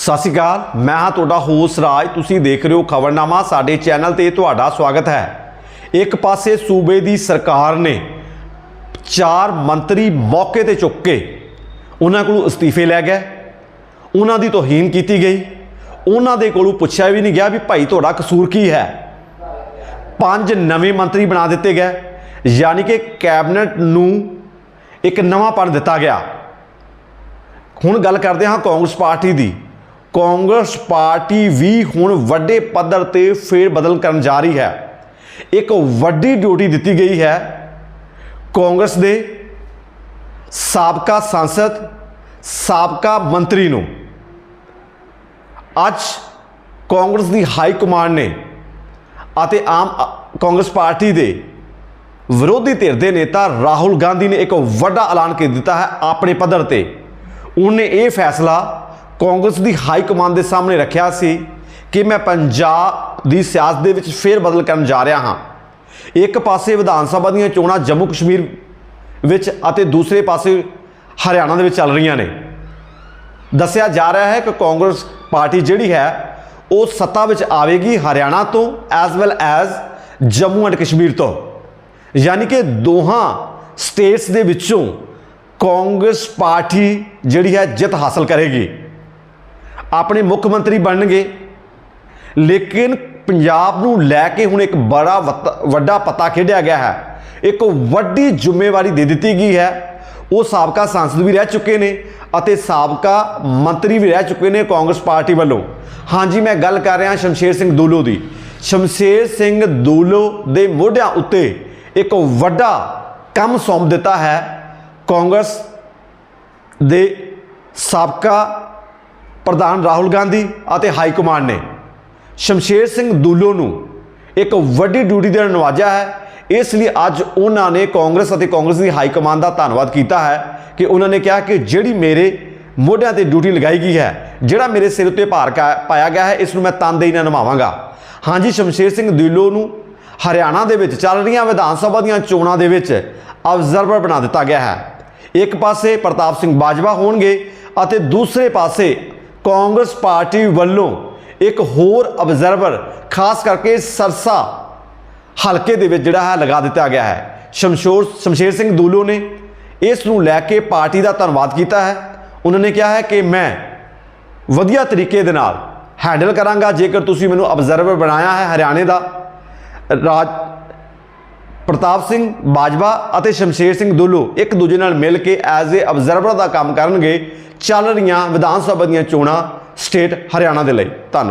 ਸਤਿ ਸ਼੍ਰੀ ਅਕਾਲ, ਮੈਂ ਹਾਂ ਤੁਹਾਡਾ ਹੋਸ ਰਾਜ, ਤੁਸੀਂ ਦੇਖ ਰਹੇ ਹੋ ਖਬਰਨਾਮਾ, ਸਾਡੇ ਚੈਨਲ ਤੇ ਤੁਹਾਡਾ ਸਵਾਗਤ ਹੈ। ਇੱਕ ਪਾਸੇ ਸੂਬੇ ਦੀ ਸਰਕਾਰ ਨੇ ਚਾਰ ਮੰਤਰੀ ਮੌਕੇ ਤੇ ਚੁੱਕ ਕੇ ਉਹਨਾਂ ਕੋਲੋਂ ਅਸਤੀਫੇ ਲੈ ਗਏ। ਉਹਨਾਂ ਦੀ ਤੋਹੀਨ ਕੀਤੀ ਗਈ। ਉਹਨਾਂ ਦੇ ਕੋਲੋਂ ਪੁੱਛਿਆ ਵੀ ਨਹੀਂ ਗਿਆ ਵੀ ਭਾਈ ਤੁਹਾਡਾ ਕਸੂਰ ਕੀ ਹੈ। ਪੰਜ ਨਵੇਂ ਮੰਤਰੀ ਬਣਾ ਦਿੱਤੇ ਗਏ। ਯਾਨੀ ਕਿ ਕੈਬਨਿਟ ਨੂੰ ਇੱਕ ਨਵਾਂ ਪਣ ਦਿੱਤਾ ਗਿਆ। ਹੁਣ ਗੱਲ ਕਰਦੇ ਹਾਂ ਕਾਂਗਰਸ ਪਾਰਟੀ ਦੀ। ਕਾਂਗਰਸ ਪਾਰਟੀ ਵੀ ਹੁਣ ਵੱਡੇ ਪੱਧਰ ਤੇ ਫੇਰ ਬਦਲ ਕਰਨ ਜਾ ਰਹੀ ਹੈ। ਇੱਕ ਵੱਡੀ ਡਿਊਟੀ ਦਿੱਤੀ ਗਈ ਹੈ। ਕਾਂਗਰਸ ਦੇ ਸਾਬਕਾ ਸੰਸਦ, ਸਾਬਕਾ ਮੰਤਰੀ ਨੂੰ। ਅੱਜ ਕਾਂਗਰਸ ਦੀ ਹਾਈ ਕਮਾਂਡ ਨੇ ਅਤੇ ਆਮ ਕਾਂਗਰਸ ਪਾਰਟੀ ਦੇ ਵਿਰੋਧੀ ਧਿਰ ਦੇ ਨੇਤਾ ਰਾਹੁਲ ਗਾਂਧੀ ਨੇ ਇੱਕ ਵੱਡਾ ਐਲਾਨ ਕਰ ਦਿੱਤਾ ਹੈ ਆਪਣੇ ਪੱਧਰ ਤੇ। ਉਹਨੇ ਇਹ ਫੈਸਲਾ ਕਾਂਗਰਸ ਦੀ ਹਾਈ ਕਮਾਂਡ ਦੇ ਸਾਹਮਣੇ ਰੱਖਿਆ ਸੀ ਕਿ ਮੈਂ ਪੰਜਾਬ ਦੀ ਸਿਆਸਤ ਦੇ ਵਿੱਚ ਫੇਰ ਬਦਲ ਕਰਨ ਜਾ ਰਿਹਾ ਹਾਂ। ਇੱਕ ਪਾਸੇ ਵਿਧਾਨ ਸਭਾ ਦੀਆਂ ਚੋਣਾਂ ਜੰਮੂ ਕਸ਼ਮੀਰ ਵਿੱਚ ਅਤੇ ਦੂਸਰੇ ਪਾਸੇ ਹਰਿਆਣਾ ਦੇ ਵਿੱਚ ਚੱਲ ਰਹੀਆਂ ਨੇ। ਦੱਸਿਆ ਜਾ ਰਿਹਾ ਹੈ ਕਿ ਕਾਂਗਰਸ ਪਾਰਟੀ ਜਿਹੜੀ ਹੈ, ਉਹ ਸੱਤਾ ਵਿੱਚ ਆਵੇਗੀ ਹਰਿਆਣਾ ਤੋਂ as well as Jammu and Kashmir ਤੋਂ। ਯਾਨੀ ਕਿ ਦੋਹਾਂ ਸਟੇਟਸ ਦੇ ਵਿੱਚੋਂ ਕਾਂਗਰਸ ਪਾਰਟੀ ਜਿਹੜੀ ਹੈ ਜਿੱਤ ਹਾਸਲ ਕਰੇਗੀ। ਆਪਣੇ ਮੁੱਖ ਮੰਤਰੀ ਬਣਨਗੇ। ਲੇਕਿਨ ਪੰਜਾਬ ਨੂੰ ਲੈ ਕੇ ਹੁਣ ਇੱਕ ਬੜਾ ਵੱਤ- ਵੱਡਾ ਪਤਾ ਖੇਡਿਆ ਗਿਆ ਹੈ। ਇੱਕ ਵੱਡੀ ਜ਼ਿੰਮੇਵਾਰੀ ਦੇ ਦਿੱਤੀ ਗਈ ਹੈ। ਉਹ ਸਾਬਕਾ ਸੰਸਦ ਵੀ ਰਹਿ ਚੁੱਕੇ ਨੇ ਅਤੇ ਸਾਬਕਾ ਮੰਤਰੀ ਵੀ ਰਹਿ ਚੁੱਕੇ ਨੇ ਕਾਂਗਰਸ ਪਾਰਟੀ ਵੱਲੋਂ। ਹਾਂਜੀ, ਮੈਂ ਗੱਲ ਕਰ ਰਿਹਾ ਸ਼ਮਸ਼ੇਰ ਸਿੰਘ ਦੂਲੋ ਦੀ। ਸ਼ਮਸ਼ੇਰ ਸਿੰਘ ਦੂਲੋ ਦੇ ਮੋਢਿਆਂ ਉੱਤੇ ਇੱਕ ਵੱਡਾ ਕੰਮ ਸੌਂਪ ਦਿੱਤਾ ਹੈ। ਕਾਂਗਰਸ ਦੇ ਸਾਬਕਾ ਪ੍ਰਧਾਨ ਰਾਹੁਲ ਗਾਂਧੀ ਅਤੇ ਹਾਈ ਕਮਾਂਡ ਨੇ। ਸ਼ਮਸ਼ੇਰ ਸਿੰਘ ਦੂਲੋ ਨੂੰ ਇੱਕ ਵੱਡੀ ਡਿਊਟੀ ਦੇਣ ਨਾਲ ਨਵਾਜਿਆ ਹੈ। ਇਸ ਲਈ ਅੱਜ ਉਹਨਾਂ ਨੇ ਕਾਂਗਰਸ ਅਤੇ ਕਾਂਗਰਸ ਦੀ ਹਾਈ ਕਮਾਂਡ ਦਾ ਧੰਨਵਾਦ ਕੀਤਾ ਹੈ ਕਿ ਉਹਨਾਂ ਨੇ ਕਿਹਾ ਕਿ ਜਿਹੜੀ ਮੇਰੇ ਮੋਢਿਆਂ ਤੇ ਡਿਊਟੀ ਲਗਾਈ ਗਈ ਹੈ, ਜਿਹੜਾ ਮੇਰੇ ਸਿਰ ਉੱਤੇ ਭਾਰ ਕਾ- ਪਾਇਆ ਗਿਆ ਹੈ, ਇਸ ਨੂੰ ਮੈਂ ਤਨਦੇਹੀ ਨਾਲ ਨਿਭਾਵਾਂਗਾ ਹਾਂਜੀ, ਸ਼ਮਸ਼ੇਰ ਸਿੰਘ ਦੂਲੋ ਨੂੰ ਹਰਿਆਣਾ ਦੇ ਵਿੱਚ ਚੱਲ ਰਹੀਆਂ ਵਿਧਾਨ ਸਭਾ ਦੀਆਂ ਚੋਣਾਂ ਦੇ ਵਿੱਚ ਅਬਜ਼ਰਵਰ ਬਣਾ ਦਿੱਤਾ ਗਿਆ ਹੈ। ਇੱਕ ਪਾਸੇ ਪ੍ਰਤਾਪ ਸਿੰਘ ਬਾਜਵਾ ਹੋਣਗੇ ਅਤੇ ਦੂਸਰੇ ਪਾਸੇ ਕਾਂਗਰਸ ਪਾਰਟੀ ਵੱਲੋਂ ਇੱਕ ਹੋਰ ਅਬਜ਼ਰਵਰ ਖਾਸ ਕਰਕੇ ਸਰਸਾ ਹਲਕੇ ਦੇ ਵਿੱਚ ਜਿਹੜਾ ਹੈ ਲਗਾ ਦਿੱਤਾ ਗਿਆ ਹੈ। ਸ਼ਮਸ਼ੋਰ ਸ਼ਮਸ਼ੇਰ ਸਿੰਘ ਦੂਲੋ ਨੇ ਇਸ ਨੂੰ ਲੈ ਕੇ ਪਾਰਟੀ ਦਾ ਧੰਨਵਾਦ ਕੀਤਾ ਹੈ। ਉਹਨਾਂ ਨੇ ਕਿਹਾ ਹੈ ਕਿ ਮੈਂ ਵਧੀਆ ਤਰੀਕੇ ਦੇ ਨਾਲ ਹੈਂਡਲ ਕਰਾਂਗਾ। ਜੇਕਰ ਤੁਸੀਂ ਮੈਨੂੰ ਅਬਜ਼ਰਵਰ ਬਣਾਇਆ ਹੈ ਹਰਿਆਣੇ ਦਾ, ਰਾਜ ਪ੍ਰਤਾਪ ਸਿੰਘ, ਬਾਜਵਾ ਅਤੇ ਸ਼ਮਸ਼ੇਰ ਸਿੰਘ ਦੁੱਲੂ ਇੱਕ ਦੂਜੇ ਨਾਲ ਮਿਲ ਕੇ ਐਜ਼ ਏ ਅਬਜ਼ਰਵਰ ਦਾ ਕੰਮ ਕਰਨਗੇ, ਚੱਲ ਰਹੀਆਂ ਵਿਧਾਨ ਸਭਾ ਦੀਆਂ ਚੋਣਾਂ ਸਟੇਟ ਹਰਿਆਣਾ ਦੇ ਲਈ। ਧੰਨਵਾਦ।